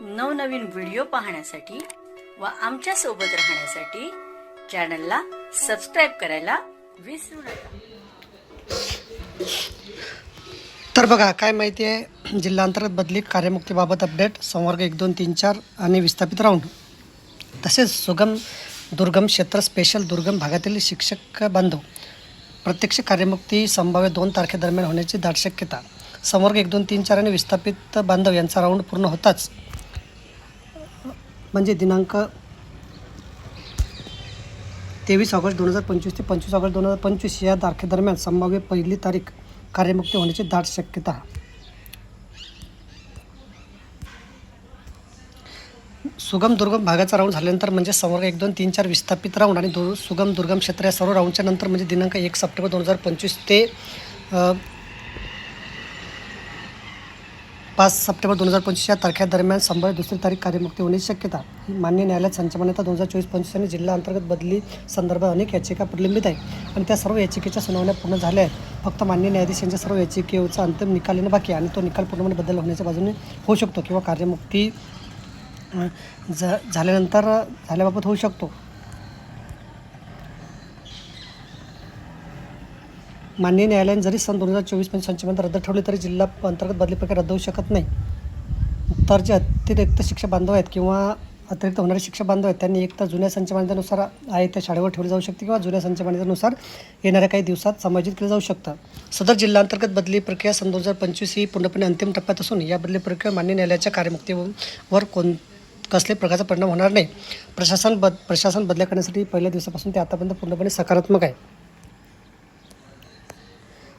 नवनवीन व्हिडिओ पाहण्यासाठी व आमच्यासोबत राहण्यासाठी चॅनलला सबस्क्राईब करायला विसरू नका. तर बघा काय माहिती आहे? जिल्हांतर्गत बदली कार्यमुक्तीबाबत अपडेट संवर्ग एक दोन तीन चार आणि विस्थापित राऊंड. तसेच सुगम दुर्गम क्षेत्र स्पेशल दुर्गम भागातील शिक्षक बांधव. प्रत्यक्ष कार्यमुक्ती संभाव्य दोन तारखेदरम्यान होण्याची दाट शक्यता. संवर्ग एक दोन तीन चार आणि विस्थापित बांधव यांचा राऊंड पूर्ण होताच. म्हणजे दिनांक तेवीस ऑगस्ट दोन हजार पंचवीस ते पंचवीस ऑगस्ट दोन हजार पंचवीस या तारखेदरम्यान संभाव्य पहिली तारीख कार्यमुक्ती होण्याची दाट शक्यता. सुगम दुर्गम भागाचा राऊंड झाल्यानंतर म्हणजे संवर्ग एक दोन तीन चार विस्थापित राऊंड आणि दु सुगम दुर्गम क्षेत्र या सर्व राऊंडच्या नंतर म्हणजे दिनांक एक सप्टेंबर दोन हजार पंचवीस ते पाच सप्टेंबर दोन हजार पंचवीस या तारखेदरम्यान संभाव्य दुसरी तारीख कार्यमुक्ती होण्याची शक्यता मान्य न्यायालयात संचमान्यता दोन हजार चोवीस पंचवीस आणि जिल्हा अंतर्गत बदली संदर्भात अनेक याचिका प्रलंबित आहे आणि त्या सर्व याचिकेच्या सुनावण्या पूर्ण झाल्या आहेत. फक्त मान्य न्यायाधीश यांच्या सर्व याचिकेचा अंतिम निकाल येणं बाकी आणि तो निकाल पूर्णपणे बदल होण्याच्या बाजूने होऊ शकतो किंवा कार्यमुक्ती अ, झाल्यानंतर झाल्याबाबत होऊ शकतो. माननीय न्यायालयाने जरी सन दोन हजार चोवीसमध्ये संचमन रद्द ठेवले तरी जिल्हा अंतर्गत बदली प्रक्रिया रद्द होऊ शकत नाही. तर जे अतिरिक्त शिक्षक बांधव आहेत किंवा अतिरिक्त होणारे शिक्षा बांधव आहेत त्यांनी एक तर जुन्या संचमान्यतेनुसार आहे त्या शाळेवर ठेवली जाऊ शकते किंवा जुन्या संचमान्यतेनुसार येणाऱ्या काही दिवसात समायोजित केलं जाऊ शकतं. सदर जिल्हा अंतर्गत बदली प्रक्रिया सन दोन हजार पंचवीस ही पूर्णपणे अंतिम टप्प्यात असून या बदली प्रक्रिया मान्य न्यायालयाच्या कार्यमुक्तीवर कोण कसल्याही प्रकारचा परिणाम होणार नाही. प्रशासन बद प्रशासन बदल्या करण्यासाठी पहिल्या दिवसापासून ते आतापर्यंत पूर्णपणे सकारात्मक आहे.